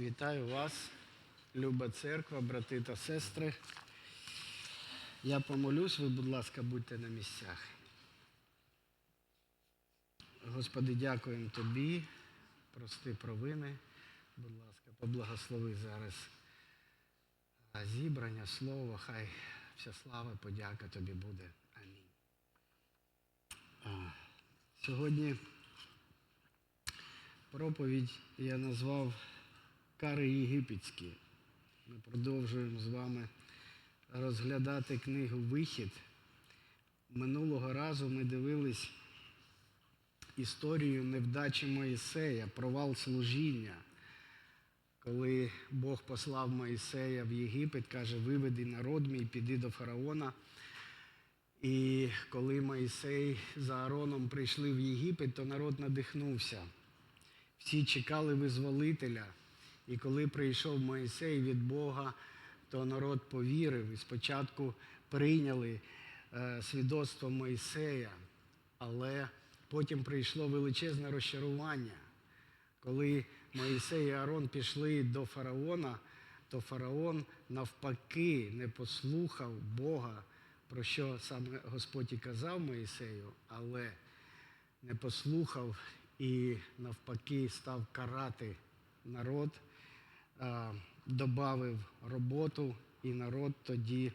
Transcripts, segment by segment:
Вітаю вас, люба церква, брати та сестри. Я помолюсь, ви, будь ласка, будьте на місцях. Господи, дякуємо Тобі, прости провини. Будь ласка, поблагослови зараз зібрання, слово, хай вся слава, подяка Тобі буде. Амінь. Сьогодні проповідь я назвав Кари єгипетські. Ми продовжуємо з вами розглядати книгу Вихід. Минулого разу ми дивились історію невдачі Моїсея, провал служіння. Коли Бог послав Моїсея в Єгипет, каже, виведи народ мій, піди до фараона. І коли Моїсей за Аароном прийшли в Єгипет, то народ надихнувся. Всі чекали визволителя. І коли прийшов Моїсей від Бога, то народ повірив і спочатку прийняли е, свідоцтво Моїсея, але потім прийшло величезне розчарування. Коли Моїсей і Аарон пішли до фараона, то фараон навпаки не послухав Бога, про що саме Господь і казав Моїсею, але не послухав і навпаки став карати народ, а, добавив роботу, і народ тоді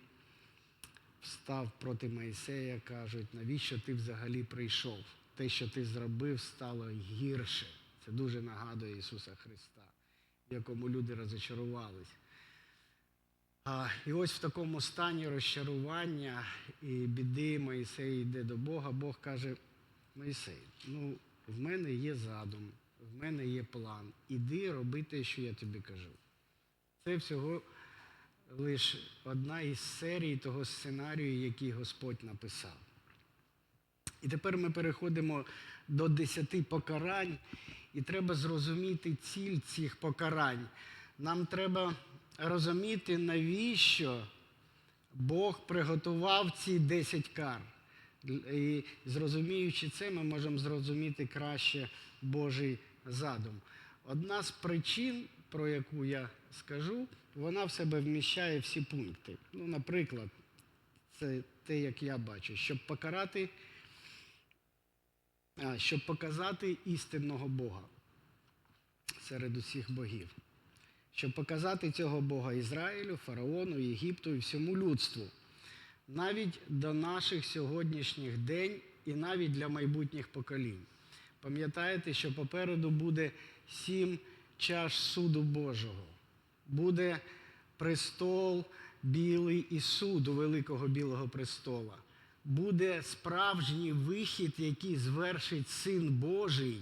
встав проти Моїсея, кажуть, навіщо ти взагалі прийшов? Те, що ти зробив, стало гірше. Це дуже нагадує Ісуса Христа, в якому люди розочарувались. А, і ось в такому стані розчарування і біди Моїсей йде до Бога. Бог каже, Моїсей, ну, в мене є задум, в мене є план. Іди роби те, що я тобі кажу. Це всього лише одна із серій того сценарію, який Господь написав. І тепер ми переходимо до десяти покарань, і треба зрозуміти ціль цих покарань. Нам треба розуміти, навіщо Бог приготував ці 10 кар. І зрозуміючи це, ми можемо зрозуміти краще Божий задум. Одна з причин, про яку я скажу, вона в себе вміщає всі пункти. Ну, наприклад, це те, як я бачу, щоб покарати, а, щоб показати істинного Бога серед усіх богів. Щоб показати цього Бога Ізраїлю, фараону, Єгипту і всьому людству навіть до наших сьогоднішніх день і навіть для майбутніх поколінь. Пам'ятаєте, що попереду буде сім чаш суду Божого. Буде престол білий і суду Великого Білого престола. Буде справжній вихід, який звершить Син Божий,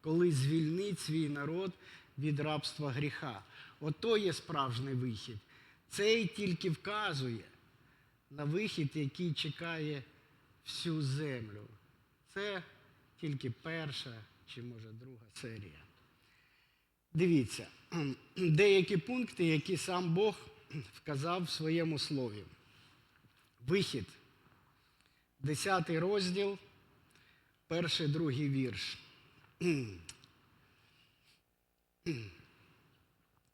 коли звільнить свій народ від рабства гріха. Ото є справжній вихід. Цей тільки вказує на вихід, який чекає всю землю. Це тільки перша чи, може, друга серія. Дивіться, деякі пункти, які сам Бог вказав в своєму слові. Вихід. Десятий розділ, перший, другий вірш.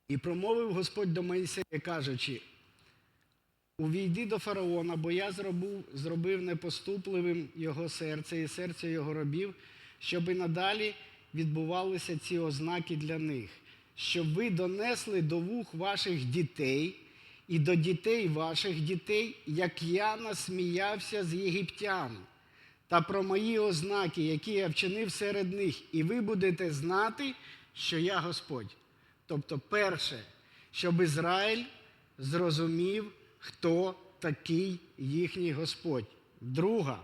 І промовив Господь до Моїсея, кажучи, Увійди до фараона, бо я зробив, зробив непоступливим його серце і серце його робів, щоб і надалі відбувалися ці ознаки для них, щоб ви донесли до вух ваших дітей і до дітей ваших дітей, як я насміявся з єгиптян, та про мої ознаки, які я вчинив серед них, і ви будете знати, що я Господь. Тобто, перше, щоб Ізраїль зрозумів, хто такий їхній Господь. Друга.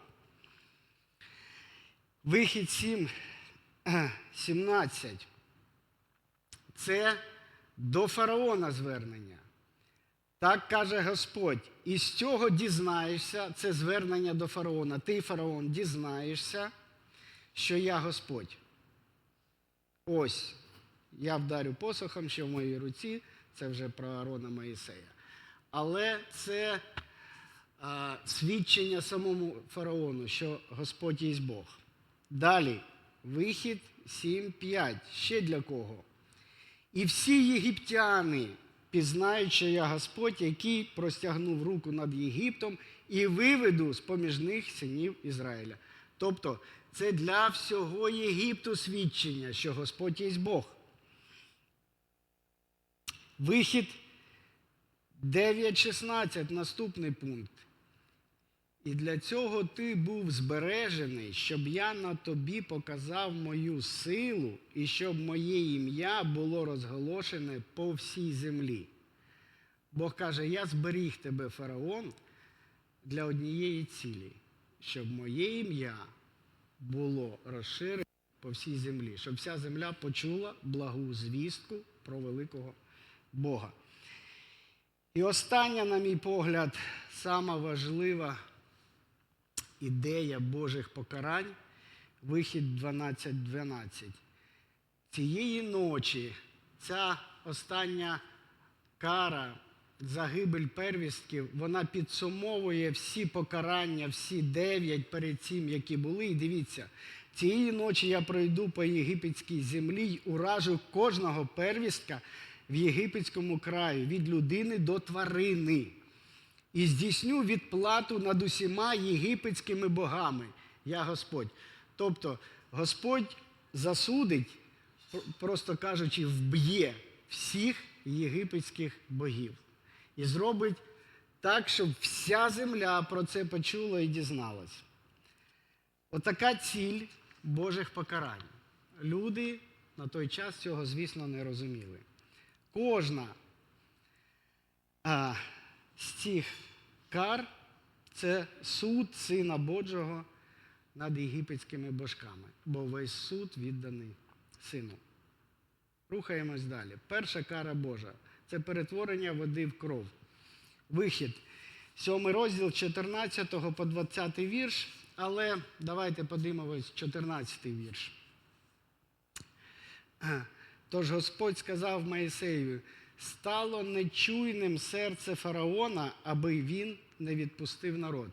Вихід 7, 17. Це до фараона звернення. Так каже Господь. І з цього дізнаєшся, це звернення до фараона. Ти, фараон, дізнаєшся, що я Господь. Ось, я вдарю посохом, що в моїй руці, це вже про Аарона Моїсея. Але це а, свідчення самому фараону, що Господь є Бог. Далі, вихід 7.5. Ще для кого? І всі єгиптяни пізнають, що я Господь, який простягнув руку над Єгиптом і виведу з поміж них синів Ізраїля. Тобто це для всього Єгипту свідчення, що Господь є Бог. Вихід 9.16, наступний пункт. І для цього ти був збережений, щоб я на тобі показав мою силу, і щоб моє ім'я було розголошене по всій землі. Бог каже: Я зберіг тебе, фараон, для однієї цілі, щоб моє ім'я було розширене по всій землі, щоб вся земля почула благу звістку про великого Бога. І остання, на мій погляд, сама важлива ідея Божих покарань, вихід 12.12. Цієї ночі ця остання кара, загибель первістків, вона підсумовує всі покарання, всі дев'ять перед цим, які були. І дивіться, цієї ночі я пройду по єгипетській землі й уражу кожного первістка в єгипетському краю, від людини до тварини і здійсню відплату над усіма єгипетськими богами. Я Господь. Тобто Господь засудить, просто кажучи, вб'є всіх єгипетських богів. І зробить так, щоб вся земля про це почула і дізналась. Отака ціль Божих покарань. Люди на той час цього, звісно, не розуміли. Кожна а, з цих кар це суд Сина Божого над єгипетськими божками, бо весь суд відданий сину. Рухаємось далі. Перша кара Божа це перетворення води в кров. Вихід. Сьомий розділ 14 по 20 вірш, але давайте подивимось 14 вірш. Тож Господь сказав Моїсеєві, стало нечуйним серце фараона, аби він не відпустив народ.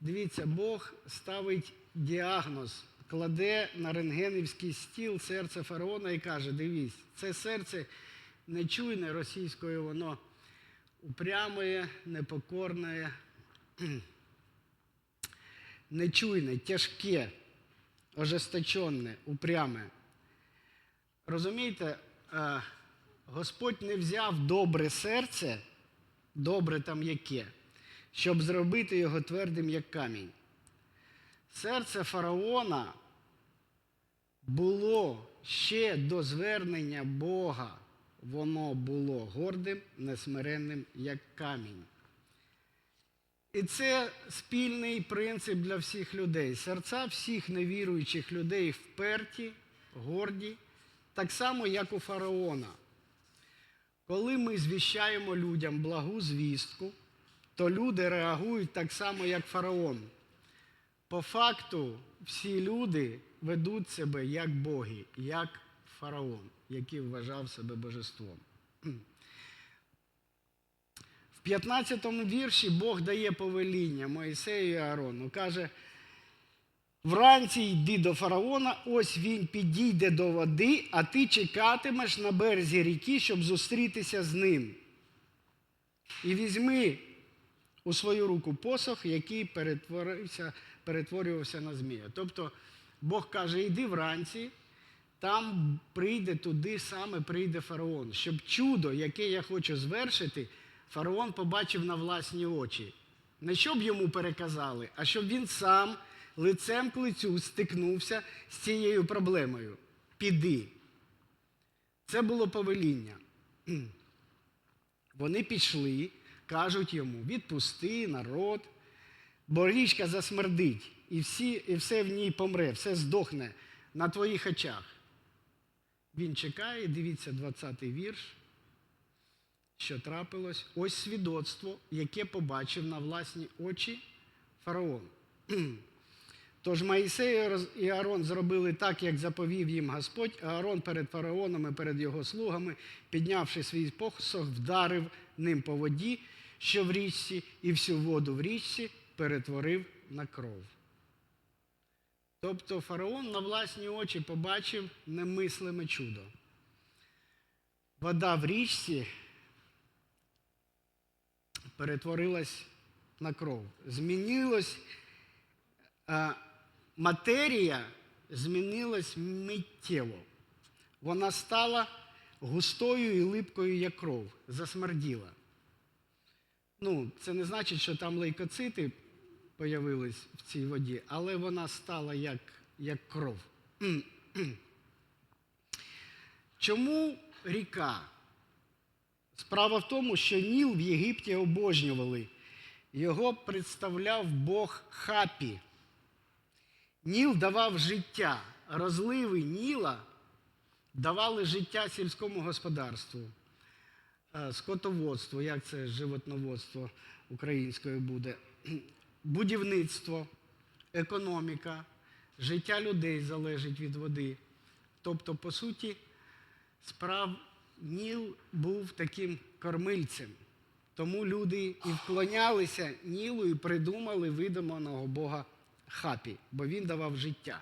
Дивіться, Бог ставить діагноз, кладе на рентгенівський стіл серце фараона і каже: дивись, це серце нечуйне російською, воно упрямое, непокорне, нечуйне, тяжке, ожесточенне, упряме. Розумієте, е, Господь не взяв добре серце, добре там яке, щоб зробити його твердим, як камінь. Серце фараона було ще до звернення Бога, воно було гордим, несмиренним, як камінь. І це спільний принцип для всіх людей. Серця всіх невіруючих людей вперті, горді, так само, як у фараона. Коли ми звіщаємо людям благу звістку, то люди реагують так само, як фараон. По факту, всі люди ведуть себе як боги, як фараон, який вважав себе божеством. В 15 вірші Бог дає повеління Моїсею і Аарону. Каже, Вранці йди до фараона, ось він підійде до води, а ти чекатимеш на березі ріки, щоб зустрітися з ним. І візьми у свою руку посох, який перетворився, перетворювався на змію. Тобто Бог каже, йди вранці, там прийде туди саме прийде фараон, щоб чудо, яке я хочу звершити, фараон побачив на власні очі. Не щоб йому переказали, а щоб він сам лицем к лицю стикнувся з цією проблемою. Піди. Це було повеління. Вони пішли, кажуть йому, відпусти народ, бо річка засмердить, і всі, і все в ній помре, все здохне на твоїх очах. Він чекає, дивіться, 20-й вірш. Що трапилось? Ось свідоцтво, яке побачив на власні очі фараон. Тож Моїсей і Аарон зробили так, як заповів їм Господь, а Аарон перед фараоном і перед його слугами, піднявши свій посох, вдарив ним по воді, що в річці, і всю воду в річці перетворив на кров. Тобто фараон на власні очі побачив немислиме чудо. вода в річці перетворилась на кров. Змінилась а, матерія, змінилась миттєво. Вона стала густою і липкою, як кров, засмерділа. Ну, це не значить, що там лейкоцити появились в цій воді, але вона стала як, як кров. Чому ріка? Справа в тому, що Ніл в Єгипті обожнювали. Його представляв Бог Хапі. Ніл давав життя. Розливи Ніла давали життя сільському господарству, е, скотоводству, як це животноводство українською буде, будівництво, економіка, життя людей залежить від води. Тобто, по суті, справ Ніл був таким кормильцем. Тому люди і вклонялися Нілу і придумали видуманого Бога Хапі, бо він давав життя.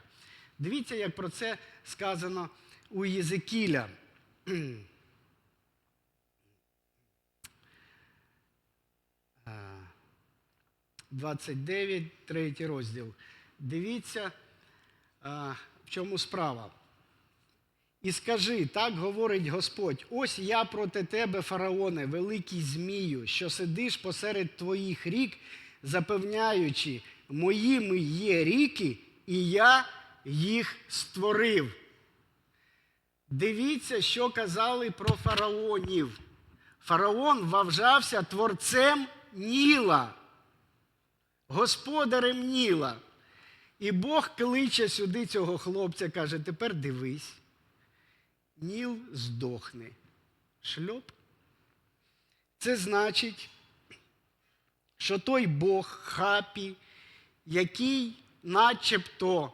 Дивіться, як про це сказано у Єзекіля. 29, третій розділ. Дивіться, а, в чому справа. І скажи, так говорить Господь: ось я проти тебе, фараоне, великий змію, що сидиш посеред твоїх рік, запевняючи, моїми є ріки, і я їх створив. Дивіться, що казали про фараонів. Фараон вважався творцем Ніла, господарем Ніла. І Бог кличе сюди цього хлопця, каже: тепер дивись. Ніл здохне. Шльоп. Це значить, що той Бог хапі, який начебто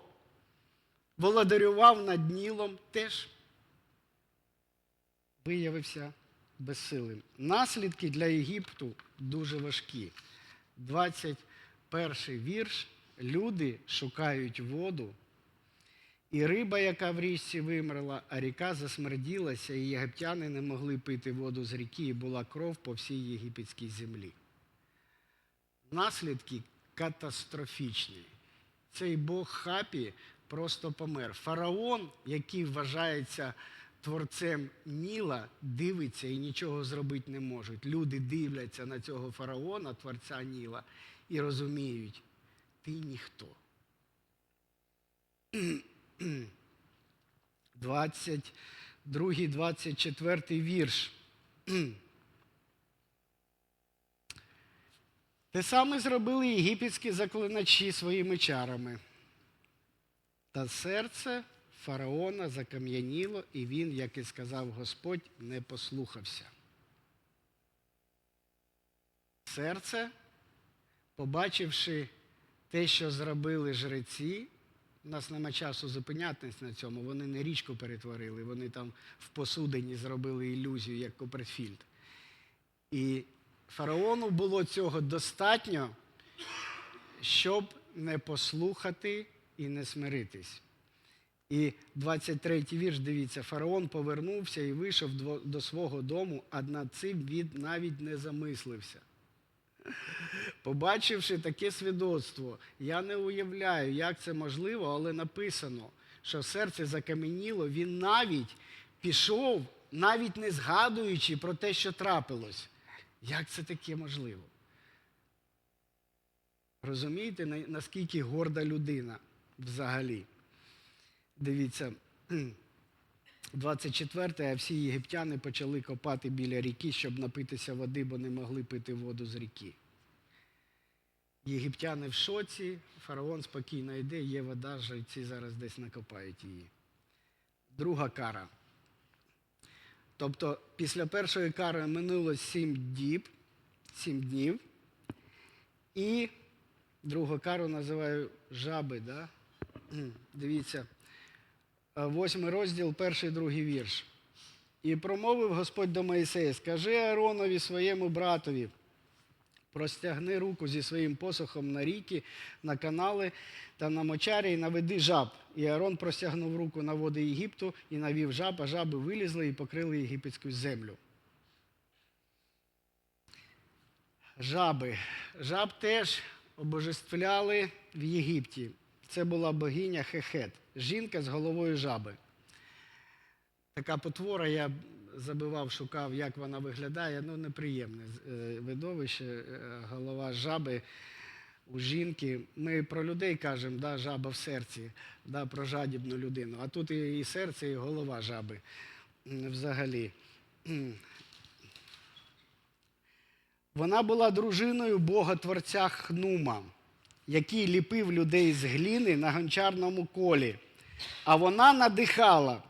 володарював над Нілом, теж виявився безсилим. Наслідки для Єгипту дуже важкі. 21 вірш. Люди шукають воду. І риба, яка в річці вимерла, а ріка засмерділася, і єгиптяни не могли пити воду з ріки, і була кров по всій єгипетській землі. Наслідки катастрофічні. Цей Бог Хапі просто помер. Фараон, який вважається творцем Ніла, дивиться і нічого зробити не можуть. Люди дивляться на цього фараона, творця Ніла, і розуміють, ти ніхто. 22, 24 вірш. Те саме зробили єгипетські заклиначі своїми чарами. Та серце фараона закам'яніло, і він, як і сказав Господь, не послухався. Серце, побачивши те, що зробили жреці, у нас нема часу зупинятись на цьому. Вони не річку перетворили, вони там в посудині зробили ілюзію, як Коперфільд. І фараону було цього достатньо, щоб не послухати і не смиритись. І 23-й вірш, дивіться, фараон повернувся і вийшов до свого дому, а над цим він навіть не замислився. Побачивши таке свідоцтво, я не уявляю, як це можливо, але написано, що серце закам'яніло, він навіть пішов, навіть не згадуючи про те, що трапилось. Як це таке можливо? Розумієте, наскільки горда людина взагалі? Дивіться, 24, а всі єгиптяни почали копати біля ріки, щоб напитися води, бо не могли пити воду з ріки. Єгиптяни в шоці, фараон спокійно йде, є вода, жильці зараз десь накопають її. Друга кара. Тобто після першої кари минуло сім діб, сім днів. І другу кару називаю жаби. Да? Дивіться, восьмий розділ, перший другий вірш. І промовив Господь до Моїсея, скажи Ааронові своєму братові, Простягни руку зі своїм посохом на ріки, на канали та на мочарі і наведи жаб. І Аарон простягнув руку на води Єгипту і навів жаб, а жаби вилізли і покрили єгипетську землю. Жаби. Жаб теж обожествляли в Єгипті. Це була богиня Хехет, жінка з головою жаби. Така потвора, я забивав, шукав, як вона виглядає. Ну, неприємне е, видовище, е, голова жаби у жінки. Ми про людей кажемо, да, жаба в серці, да, про жадібну людину. А тут і, серце, і голова жаби взагалі. Вона була дружиною Бога-творця Хнума, який ліпив людей з гліни на гончарному колі. А вона надихала.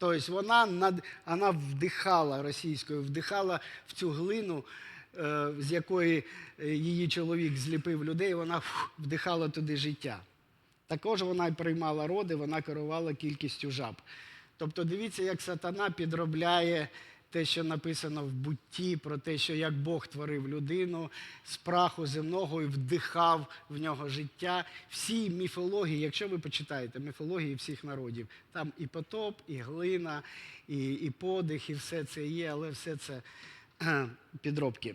Тобто вона, над, вона вдихала російською, вдихала в цю глину, е, з якої е, її чоловік зліпив людей, вона вдихала туди життя. Також вона й приймала роди, вона керувала кількістю жаб. Тобто дивіться, як сатана підробляє те, що написано в бутті, про те, що як Бог творив людину з праху земного і вдихав в нього життя. Всі міфології, якщо ви почитаєте міфології всіх народів, там і потоп, і глина, і, і подих, і все це є, але все це підробки.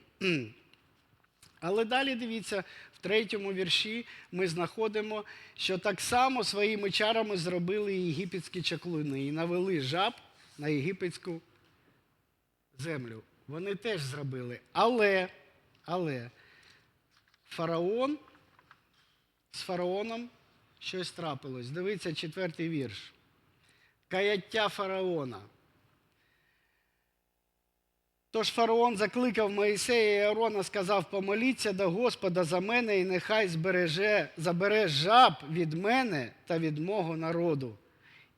Але далі дивіться, в третьому вірші ми знаходимо, що так само своїми чарами зробили єгипетські чаклуни і навели жаб на єгипетську землю. Вони теж зробили. Але, але фараон з фараоном щось трапилось. Дивіться четвертий вірш. Каяття фараона. Тож фараон закликав Моїсея і Аарона, сказав, помоліться до Господа за мене, і нехай збереже, забере жаб від мене та від мого народу.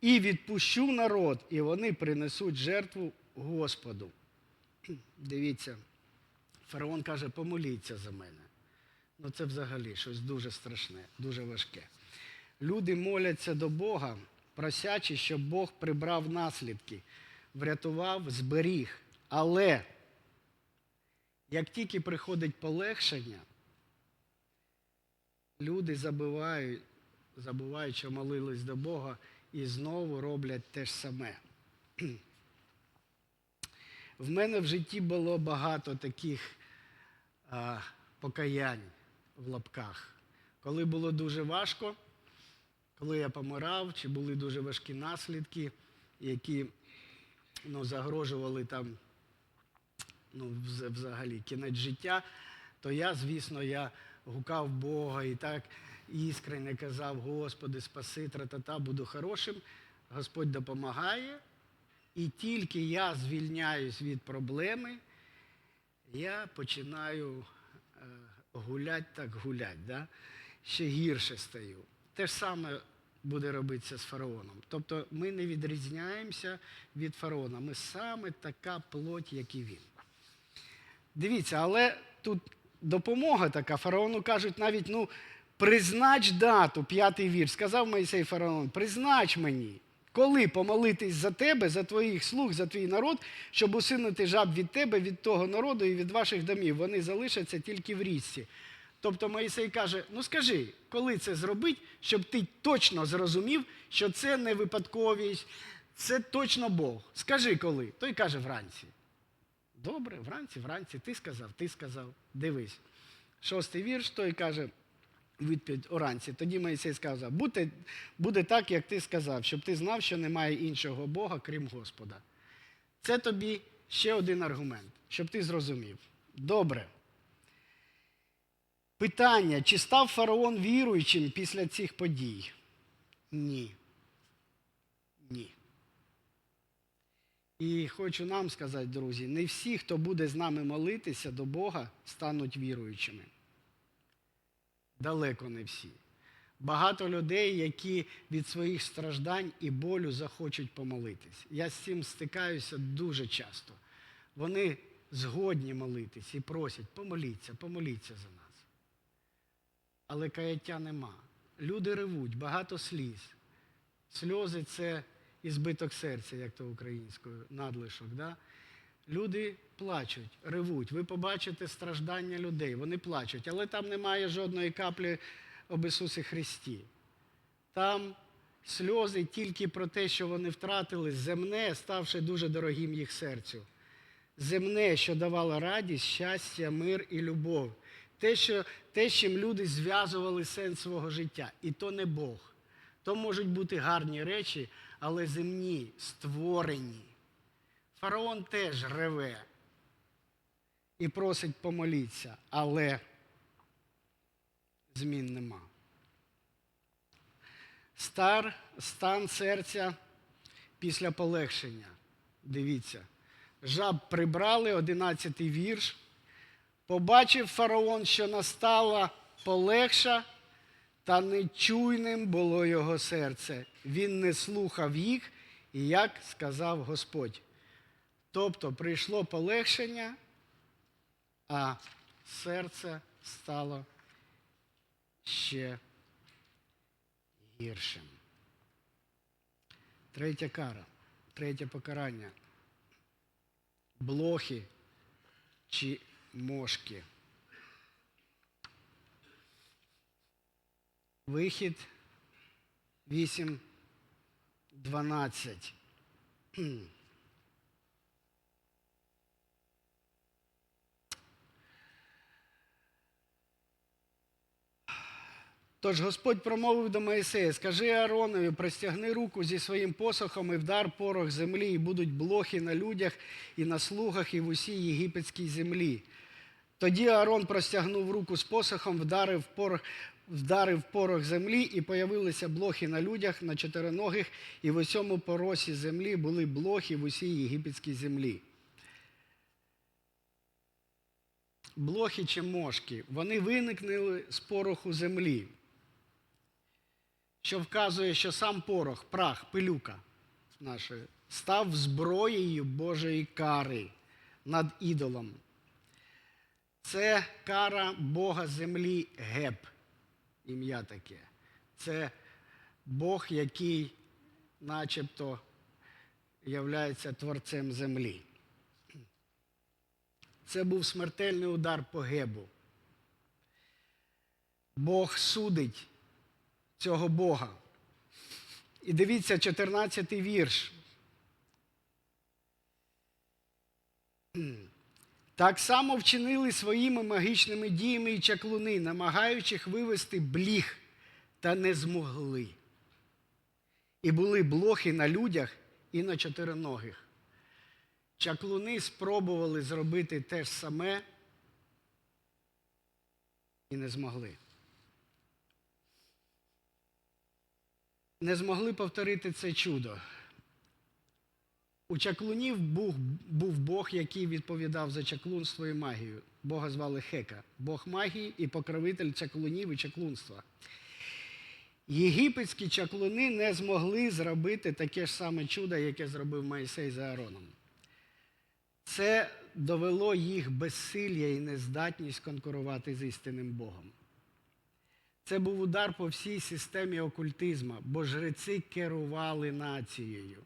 І відпущу народ, і вони принесуть жертву Господу. Дивіться, фараон каже, помоліться за мене. Ну це взагалі щось дуже страшне, дуже важке. Люди моляться до Бога, просячи, щоб Бог прибрав наслідки, врятував, зберіг. Але як тільки приходить полегшення, люди забувають, забувають, що молились до Бога, і знову роблять те ж саме. В мене в житті було багато таких а, покаянь в лапках. Коли було дуже важко, коли я помирав, чи були дуже важкі наслідки, які ну, загрожували там ну, взагалі кінець життя, то я, звісно, я гукав Бога і так іскренне казав, Господи, спаси, тра-та-та, буду хорошим. Господь допомагає. І тільки я звільняюсь від проблеми, я починаю е, гулять так гулять, да? ще гірше стаю. Те ж саме буде робитися з фараоном. Тобто ми не відрізняємося від фараона. Ми саме така плоть, як і він. Дивіться, але тут допомога така. Фараону кажуть навіть, ну, признач дату, п'ятий вірш. Сказав Моїсей фараон, признач мені, коли помолитись за тебе, за твоїх слуг, за твій народ, щоб усунути жаб від тебе, від того народу і від ваших домів. Вони залишаться тільки в річці. Тобто Моїсей каже: ну скажи, коли це зробить, щоб ти точно зрозумів, що це не випадковість, це точно Бог. Скажи коли. Той каже вранці. Добре, вранці, вранці, ти сказав, ти сказав. Дивись. Шостий вірш, той каже, відповідь уранці. Тоді Моїсей сказав, буде, буде так, як ти сказав, щоб ти знав, що немає іншого Бога, крім Господа. Це тобі ще один аргумент, щоб ти зрозумів. Добре. Питання, чи став фараон віруючим після цих подій? Ні. Ні. І хочу нам сказати, друзі, не всі, хто буде з нами молитися до Бога, стануть віруючими. Далеко не всі. Багато людей, які від своїх страждань і болю захочуть помолитись. Я з цим стикаюся дуже часто. Вони згодні молитись і просять, помоліться, помоліться за нас. Але каяття нема. Люди ревуть, багато сліз. Сльози це і збиток серця, як то українською, надлишок. Да? Люди плачуть, ревуть. Ви побачите страждання людей, вони плачуть, але там немає жодної каплі об Ісусі Христі. Там сльози тільки про те, що вони втратили земне, ставши дуже дорогим їх серцю. Земне, що давало радість, щастя, мир і любов. Те, що, те, з чим люди зв'язували сенс свого життя. І то не Бог. То можуть бути гарні речі, але земні, створені. Фараон теж реве і просить помолитися, але змін нема. Стар, стан серця після полегшення. Дивіться. Жаб прибрали, 11 вірш. Побачив фараон, що настала полегша, та нечуйним було його серце. Він не слухав їх, і як сказав Господь. Тобто прийшло полегшення, а серце стало ще гіршим. Третя кара, третє покарання. Блохи чи мошки. Вихід 8.12. Тож Господь промовив до Моїсея, скажи Ааронові, простягни руку зі своїм посохом і вдар порох землі, і будуть блохи на людях і на слугах, і в усій єгипетській землі. Тоді Аарон простягнув руку з посохом, вдарив порох, вдарив порох землі, і появилися блохи на людях, на чотириногих, і в усьому поросі землі були блохи в усій єгипетській землі. Блохи чи мошки, вони виникнули з пороху землі, що вказує, що сам порох, прах, пилюка нашої, став зброєю Божої кари над ідолом. Це кара Бога землі Геб, ім'я таке. Це Бог, який начебто являється творцем землі. Це був смертельний удар по Гебу. Бог судить цього Бога. І дивіться, 14-й вірш. Так само вчинили своїми магічними діями і чаклуни, намагаючих вивести бліг, та не змогли. І були блохи на людях і на чотириногих. Чаклуни спробували зробити те ж саме і не змогли. Не змогли повторити це чудо. У чаклунів був, був Бог, який відповідав за чаклунство і магію. Бога звали Хека, Бог магії і покровитель чаклунів і чаклунства. Єгипетські чаклуни не змогли зробити таке ж саме чудо, яке зробив Моїсей за Аароном. Це довело їх безсилля і нездатність конкурувати з істинним Богом. Це був удар по всій системі окультизму, бо жреці керували нацією.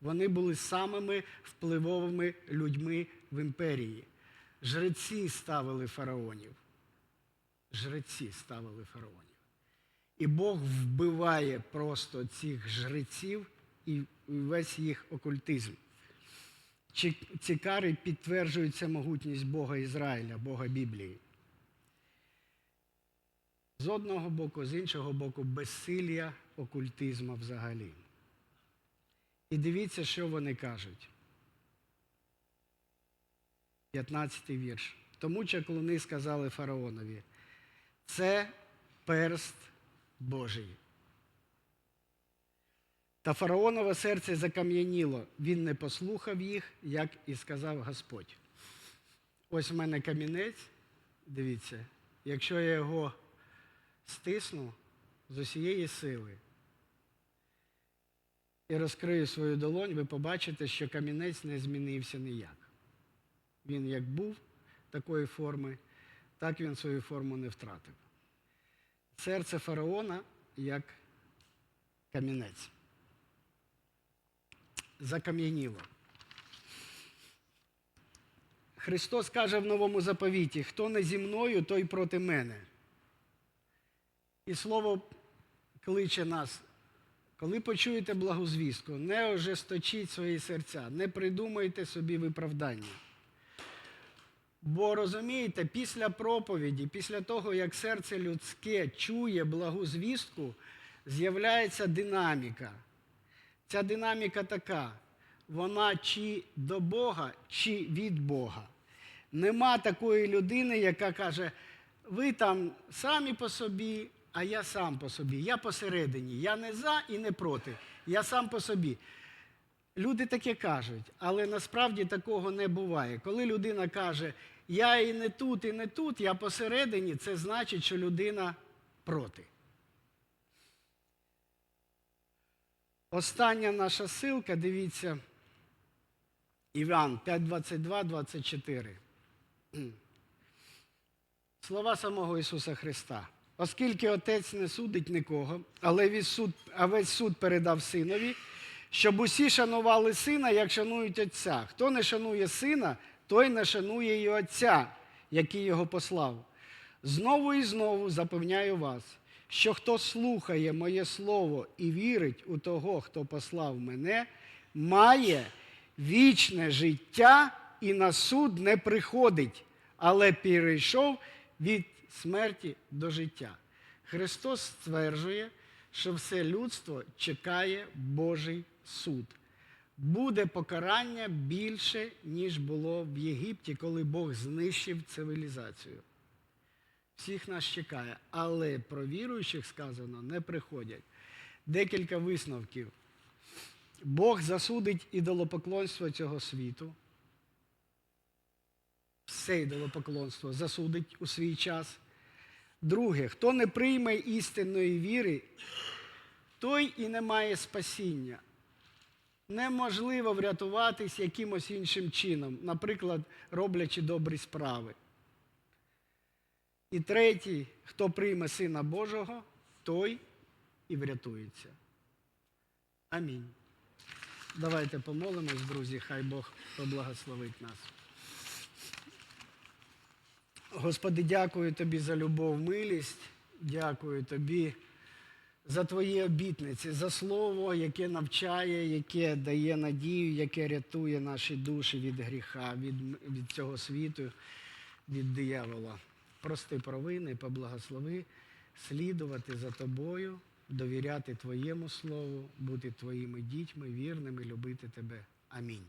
Вони були самими впливовими людьми в імперії. Жреці ставили фараонів. Жреці ставили фараонів. І Бог вбиває просто цих жреців і весь їх окультизм. Ці кари підтверджуються могутність Бога Ізраїля, Бога Біблії. З одного боку, з іншого боку, безсилля окультизму взагалі. І дивіться, що вони кажуть. 15 вірш. Тому чаклуни сказали фараонові, це перст Божий. Та фараонове серце закам'яніло, він не послухав їх, як і сказав Господь. Ось в мене камінець, дивіться, якщо я його стисну з усієї сили і розкрию свою долонь, ви побачите, що камінець не змінився ніяк. Він як був такої форми, так він свою форму не втратив. Серце фараона як камінець. Закам'яніло. Христос каже в новому заповіті: хто не зі мною, той проти мене. І слово кличе нас. Коли почуєте благозвістку, не ожесточіть свої серця, не придумайте собі виправдання. Бо розумієте, після проповіді, після того, як серце людське чує благу звістку, з'являється динаміка. Ця динаміка така: вона чи до Бога, чи від Бога. Нема такої людини, яка каже, ви там самі по собі, а я сам по собі. Я посередині. Я не за і не проти. Я сам по собі. Люди таке кажуть, але насправді такого не буває. Коли людина каже, я і не тут, і не тут, я посередині, це значить, що людина проти. Остання наша силка, дивіться, Іван 5, 22, 24. Слова самого Ісуса Христа. Оскільки Отець не судить нікого, але весь суд, а весь суд передав синові, щоб усі шанували сина, як шанують Отця. Хто не шанує сина, той не шанує і Отця, який його послав. Знову і знову запевняю вас, що хто слухає моє слово і вірить у того, хто послав мене, має вічне життя і на суд не приходить, але перейшов від смерті до життя. Христос стверджує, що все людство чекає Божий суд. Буде покарання більше, ніж було в Єгипті, коли Бог знищив цивілізацію. Всіх нас чекає, але про віруючих сказано не приходять. Декілька висновків. Бог засудить ідолопоклонство цього світу. Все ідолопоклонство засудить у свій час. Друге, хто не прийме істинної віри, той і не має спасіння. Неможливо врятуватись якимось іншим чином, наприклад, роблячи добрі справи. І третій, хто прийме Сина Божого, той і врятується. Амінь. Давайте помолимось, друзі, хай Бог поблагословить нас. Господи, дякую Тобі за любов, милість, дякую Тобі за Твої обітниці, за слово, яке навчає, яке дає надію, яке рятує наші душі від гріха, від, від цього світу, від диявола. Прости провини, поблагослови, слідувати за Тобою, довіряти Твоєму Слову, бути Твоїми дітьми, вірними, любити Тебе. Амінь.